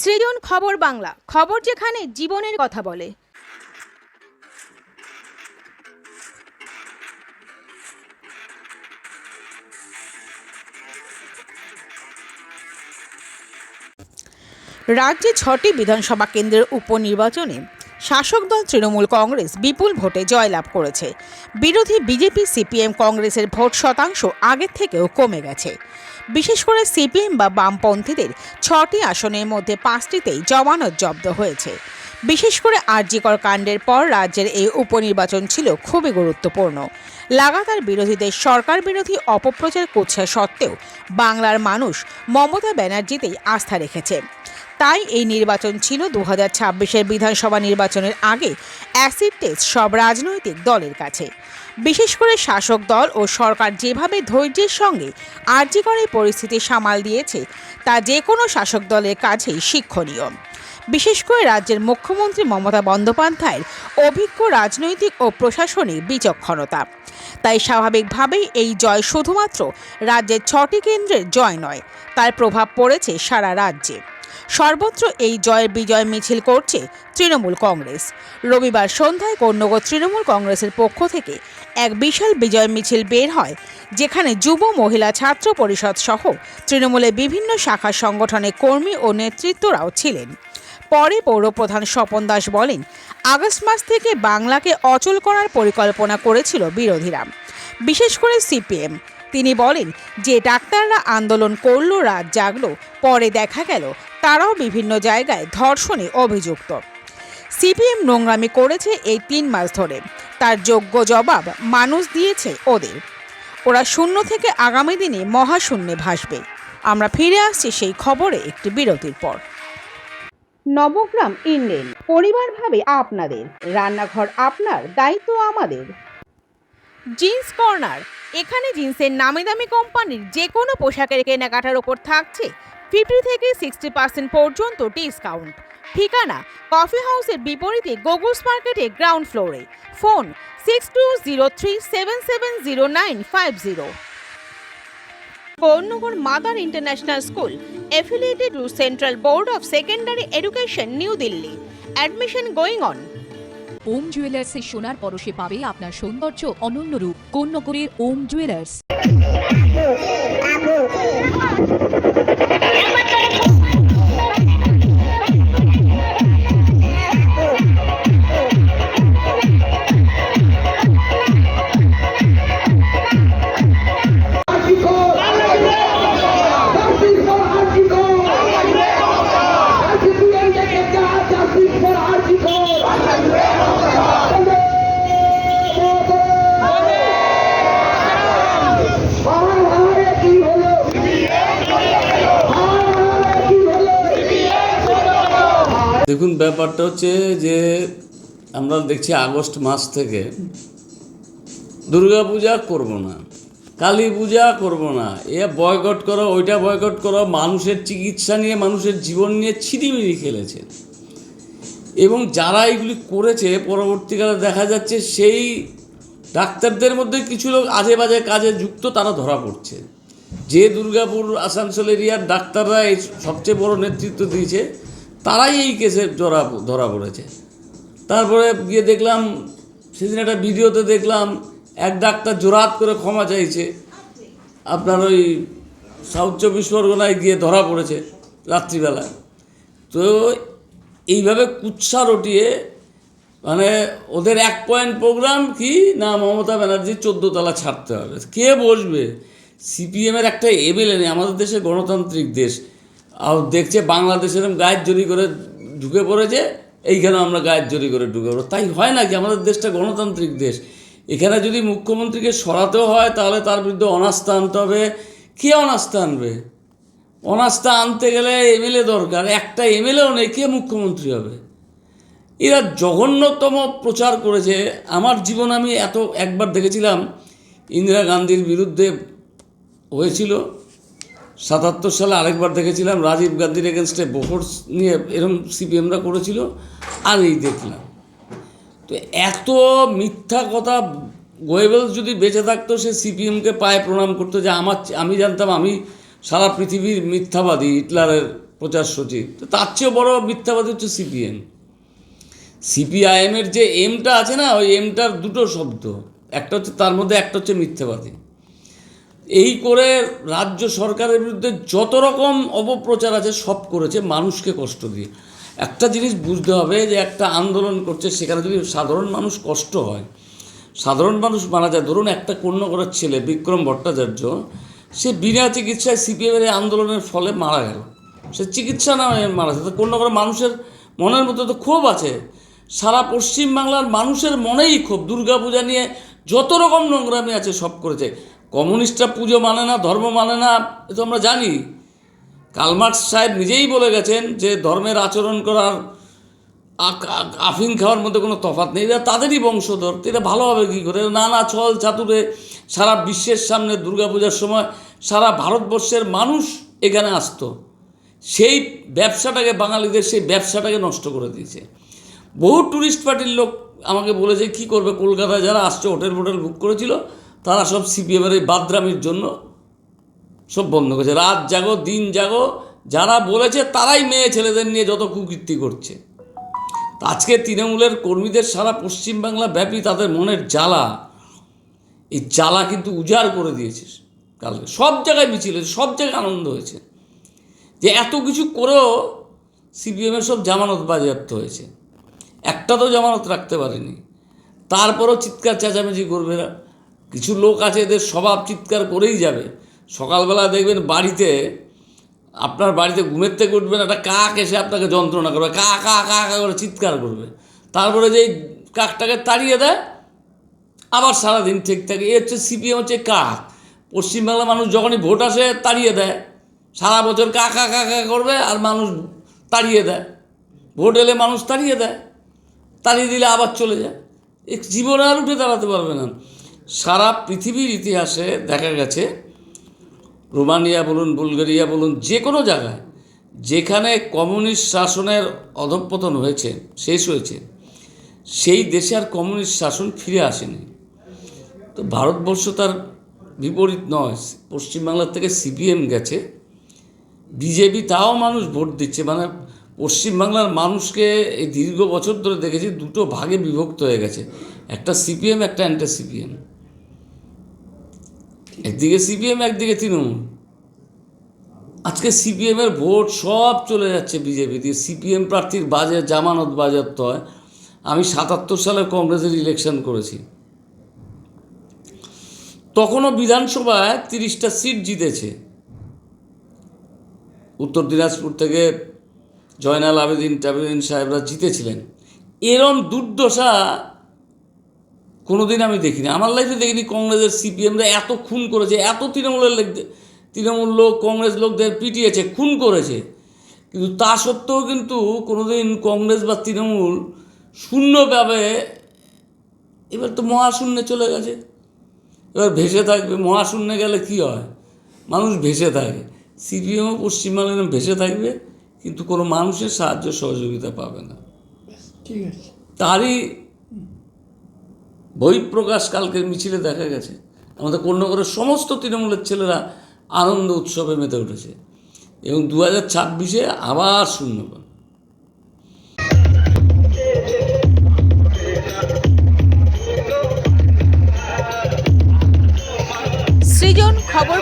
সৃজন খবর বাংলা খবর যেখানে জীবনের কথা বলে। রাজ্যে ছটি বিধানসভা কেন্দ্রের উপনির্বাচনে শাসক দল তৃণমূল কংগ্রেস বিপুল ভোটে জয়লাভ করেছে। বিরোধী বিজেপি, সিপিএম কংগ্রেসের ভোট শতাংশ আগের থেকেও কমে গেছে। বিশেষ করে সিপিএম বা বামপন্থীদের ছটি আসনের মধ্যে পাঁচটিতেই জমানত জব্দ হয়েছে। বিশেষ করে আরজিকর কাণ্ডের পর রাজ্যের এই উপনির্বাচন ছিল খুবই গুরুত্বপূর্ণ। লাগাতার বিরোধীদের সরকার বিরোধী অপপ্রচার কুৎসা সত্ত্বেও বাংলার মানুষ মমতা ব্যানার্জিতেই আস্থা রেখেছে। তাই এই নির্বাচন ছিল দু হাজার ছাব্বিশের বিধানসভা নির্বাচনের আগে অ্যাসিড টেস্ট সব রাজনৈতিক দলের কাছে। বিশেষ করে শাসক দল ও সরকার যেভাবে ধৈর্যের সঙ্গে আর্যিকরের পরিস্থিতি সামাল দিয়েছে, তা যে কোনো শাসক দলের কাছেই শিক্ষণীয়। বিশেষ করে রাজ্যের মুখ্যমন্ত্রী মমতা বন্দ্যোপাধ্যায়ের অভিজ্ঞ রাজনৈতিক ও প্রশাসনিক বিচক্ষণতা। তাই স্বাভাবিকভাবেই এই জয় শুধুমাত্র রাজ্যের ছটি কেন্দ্রের জয় নয়, তার প্রভাব পড়েছে সারা রাজ্যে। সর্বত্র এই জয়ের বিজয় মিছিল করছে তৃণমূল কংগ্রেস। রবিবার সন্ধ্যায় কন্যগর তৃণমূল কংগ্রেসের পক্ষ থেকে এক বিশাল বিজয় মিছিল বের হয়, যেখানে যুব, মহিলা, ছাত্র পরিষদ সহ তৃণমূলের বিভিন্ন শাখা সংগঠনের কর্মী ও নেতৃত্বরাও ছিলেন। পরে পৌরপ্রধান স্বপন দাস বলেন, আগস্ট মাস থেকে বাংলাকে অচল করার পরিকল্পনা করেছিল বিরোধীরা, বিশেষ করে সিপিএম। তিনি বলেন, যে ডাক্তাররা আন্দোলন করল, রাত জাগলো, পরে দেখা গেল তারাও বিভিন্ন জায়গায় ধর্ষণে অভিযুক্ত। সিপিএম নোংরামি করেছে এই তিন মাস ধরে। তার যোগ্য জবাব মানুষ দিয়েছে ওদের। ওরা শূন্য থেকে আগামী দিনে মহাশূন্যে ভাসবে। আমরা ফিরে আসছি সেই খবরে একটি বিরতির পর। নবগ্রাম ইন্ডেন পরিবার ভাবে আপনাদের। রান্নাঘর আপনার দায়িত্ব আমাদের। জিন্স কর্নার এখানে জিন্সের নামি দামি কোম্পানির যে কোনো পোশাকের কেনাকাটার ওপর থাকছে ফিফটি থেকে সিক্সটি পার্সেন্ট পর্যন্ত ডিসকাউন্ট। ঠিকানা কফি হাউসের বিপরীতে গোগুলস মার্কেটে গ্রাউন্ড ফ্লোরে। Phone six two zero three seven seven zero nine five zero Konnagar Mother International School affiliated to Central Board of Secondary Education New Delhi admission going on Om জুয়েলার্সে সোনার পরশে পাবে আপনার সৌন্দর্য অনন্য রূপ। কন্যকরের ওম জুয়েলার্স Yeah. দেখুন, ব্যাপারটা হচ্ছে যে আমরা দেখছি আগস্ট মাস থেকে দুর্গা পূজা করব না, কালী পূজা করব না, এ বয়কট করো, ওইটা বয়কট করো, মানুষের চিকিৎসা নিয়ে, মানুষের জীবন নিয়ে ছিনিমিনি খেলেছে। এবং যারা এগুলি করেছে, পরবর্তীকালে দেখা যাচ্ছে সেই ডাক্তারদের মধ্যে কিছু লোক আজে বাজে কাজে যুক্ত, তারা ধরা পড়ছে। যে দুর্গাপুর, আসানসোল এরিয়ার ডাক্তাররা এই সবচেয়ে বড় নেতৃত্ব দিয়েছে তারাই এই কেসে ধরা ধরা পড়েছে। তারপরে গিয়ে দেখলাম, সেদিন একটা ভিডিওতে দেখলাম, এক ডাক্তার জোরাত করে ক্ষমা চাইছে। আপনার ওই সাউথ চব্বিশ পরগনায় গিয়ে ধরা পড়েছে রাত্রিবেলা তো এইভাবে কুৎসা রটিয়ে মানে ওদের এক পয়েন্ট প্রোগ্রাম কি? না, মমতা ব্যানার্জির চোদ্দ তলা ছাড়তে হবে। কে বসবে? সিপিএমের একটা এমএলএ নেই, আমাদের দেশে গণতান্ত্রিক দেশ। আর দেখছে বাংলাদেশ এরকম গায়ের জড়ি করে ঢুকে পড়েছে এইখানে আমরা গায়ের জড়ি করে ঢুকে পড়ো তাই হয় না কি আমাদের দেশটা গণতান্ত্রিক দেশ। এখানে যদি মুখ্যমন্ত্রীকে সরাতেও হয়, তাহলে তার বিরুদ্ধে অনাস্থা আনতে হবে। কে অনাস্থা আনবে? অনাস্থা আনতে গেলে এমএলএ দরকার। একটা এমএলএও নেই, কে মুখ্যমন্ত্রী হবে? এরা জঘন্যতম প্রচার করেছে। আমার জীবন আমি এত একবার দেখেছিলাম, ইন্দিরা গান্ধীর বিরুদ্ধে হয়েছিল। সাতাত্তর সালে আরেকবার দেখেছিলাম রাজীব গান্ধীর এগেনস্টে বোফোর্স নিয়ে এরম সিপিএমরা করেছিল, আর এই দেখলাম। তো এত মিথ্যা কথা গোয়েবেলস যদি বেঁচে থাকতো, সে সিপিএমকে পায়ে প্রণাম করতো যে আমার আমি জানতাম আমি সারা পৃথিবীর মিথ্যাবাদী, হিটলারের প্রচার সচিব। তো তার চেয়েও বড় মিথ্যাবাদী হচ্ছে সিপিএম সিপিআইএমের যে এমটা আছে না, ওই এমটার দুটো শব্দ। একটা হচ্ছে তার মধ্যে একটা হচ্ছে মিথ্যাবাদী। এই করে রাজ্য সরকারের বিরুদ্ধে যত রকম অপপ্রচার আছে, সব করেছে, মানুষকে কষ্ট দিয়ে। একটা জিনিস বুঝতে হবে যে, একটা আন্দোলন করছে, সেখানে যদি সাধারণ মানুষ কষ্ট হয়, সাধারণ মানুষ মারা যায়, ধরুন একটা কন্যাগড়ের ছেলে, বিক্রম ভট্টাচার্য, সে বিনা চিকিৎসায় সিপিএমের আন্দোলনের ফলে মারা গেল। সে চিকিৎসা না মারা গেছে। কন্যাগড়ের মানুষের মনের মধ্যে তো ক্ষোভ আছে। সারা পশ্চিমবাংলার মানুষের মনেই ক্ষোভ। দুর্গাপূজা নিয়ে যত রকম নোংরামি আছে, সব করেছে। কমিউনিস্টরা পুজো মানে না, ধর্ম মানে না, এ তো আমরা জানি। কালমার্কস সাহেব নিজেই বলে গেছেন যে ধর্মের আচরণ করার আফিং খাওয়ার মধ্যে কোনো তফাৎ নেই। এরা তাদেরই বংশধর এটা ভালো হবে কী করে? নানা ছল চাতুরে সারা বিশ্বের সামনে দুর্গাপূজার সময় সারা ভারতবর্ষের মানুষ এখানে আসতো। সেই ব্যবসাটাকে, বাঙালিদের সেই ব্যবসাটাকে নষ্ট করে দিয়েছে। বহু ট্যুরিস্ট পার্টির লোক আমাকে বলেছে, কি করবে? কলকাতায় যারা আসছে হোটেল ফোটেল বুক করেছিল তারা সব সিপিএমের এই বাদরামির জন্য সব বন্ধ করেছে। রাত জাগো, দিন জাগো, যারা বলেছে তারাই মেয়ে ছেলেদের নিয়ে যত কুকীর্তি করছে। আজকে তৃণমূলের কর্মীদের সারা পশ্চিমবাংলা ব্যাপী তাদের মনের জ্বালা। এই জ্বালা কিন্তু উজাড় করে দিয়েছে কালকে। সব জায়গায় মিছিল হয়েছে, সব জায়গায় আনন্দ হয়েছে। যে এত কিছু করেও সিপিএমের সব জামানত বাজেয়াপ্ত হয়েছে। একটা তো জামানত রাখতে পারেনি। তারপরও চিৎকার চেঁচামেচি করবে না। কিছু লোক আছে, এদের স্বভাব চিৎকার করেই যাবে। সকালবেলা দেখবেন বাড়িতে, আপনার বাড়িতে ঘুমের থেকে উঠবেন, একটা কাক এসে আপনাকে যন্ত্রণা করবে, কা কা কা কা করে চিৎকার করবে। তারপরে যেই কাকটাকে তাড়িয়ে দেয়, আবার সারাদিন ঠিক থাকে। এ হচ্ছে সিপিএম, হচ্ছে কাক। পশ্চিমবাংলার মানুষ যখনই ভোট আসে, তাড়িয়ে দেয়। সারা বছর কা কা কা কা করবে আর মানুষ তাড়িয়ে দেয়। ভোট এলে মানুষ তাড়িয়ে দেয়। তাড়িয়ে দিলে আবার চলে যায়। জীবনে আর উঠে দাঁড়াতে পারবে না। সারা পৃথিবীর ইতিহাসে দেখা গেছে, রোমানিয়া বলুন, বুলগেরিয়া বলুন, যে কোনো জায়গায় যেখানে কমিউনিস্ট শাসনের অধঃপতন হয়েছে, শেষ হয়েছে, সেই দেশে আর কমিউনিস্ট শাসন ফিরে আসেনি। তো ভারতবর্ষ তার বিপরীত নয়, পশ্চিমবাংলার থেকে সিপিএম গেছে, বিজেপি তাও মানুষ ভোট দিচ্ছে মানে পশ্চিমবাংলার মানুষকে এই দীর্ঘ বছর ধরে দেখেছি দুটো ভাগে বিভক্ত হয়ে গেছে, একটা সিপিএম, একটা অ্যান্টি সিপিএম একদিকে সিপিএম, একদিকে তৃণমূল। আজকে সিপিএমের ভোট সব চলে যাচ্ছে বিজেপি দিয়ে। সিপিএম প্রার্থীর বাজে জামানত বাজেয়াপ্ত হয়। আমি সাতাত্তর সালে কংগ্রেসের ইলেকশন করেছি। তখনও বিধানসভায় তিরিশটা সিট জিতেছে। উত্তর দিনাজপুর থেকে জয়নাল আবেদিন, টাবেদিন সাহেবরা জিতেছিলেন। এরম দুর্দশা কোনোদিন আমি দেখিনি। আমার লাইফে দেখিনি কংগ্রেসের সিপিএমরা এত খুন করেছে এত তৃণমূলের তৃণমূল লোক কংগ্রেস লোকদের পিটিয়েছে খুন করেছে। কিন্তু তা সত্ত্বেও কিন্তু কোনোদিন কংগ্রেস বা তৃণমূল শূন্যভাবে এবার তো মহাশূন্যে চলে গেছে। এবার ভেসে থাকবে মহাশূন্যে গেলে কি হয়? মানুষ ভেসে থাকে। সিপিএমও পশ্চিমবাংলায় ভেসে থাকবে কিন্তু কোনো মানুষের সাহায্য সহযোগিতা পাবে না। ঠিক আছে। তারই বহিঃপ্রকাশ কালকের মিছিলে দেখা গেছে। আমাদের কন্যাগরের সমস্ত তৃণমূলের ছেলেরা আনন্দ উৎসবে মেতে উঠেছে। এবং দু হাজার ছাব্বিশে আবার শূন্যবান সৃজন খবর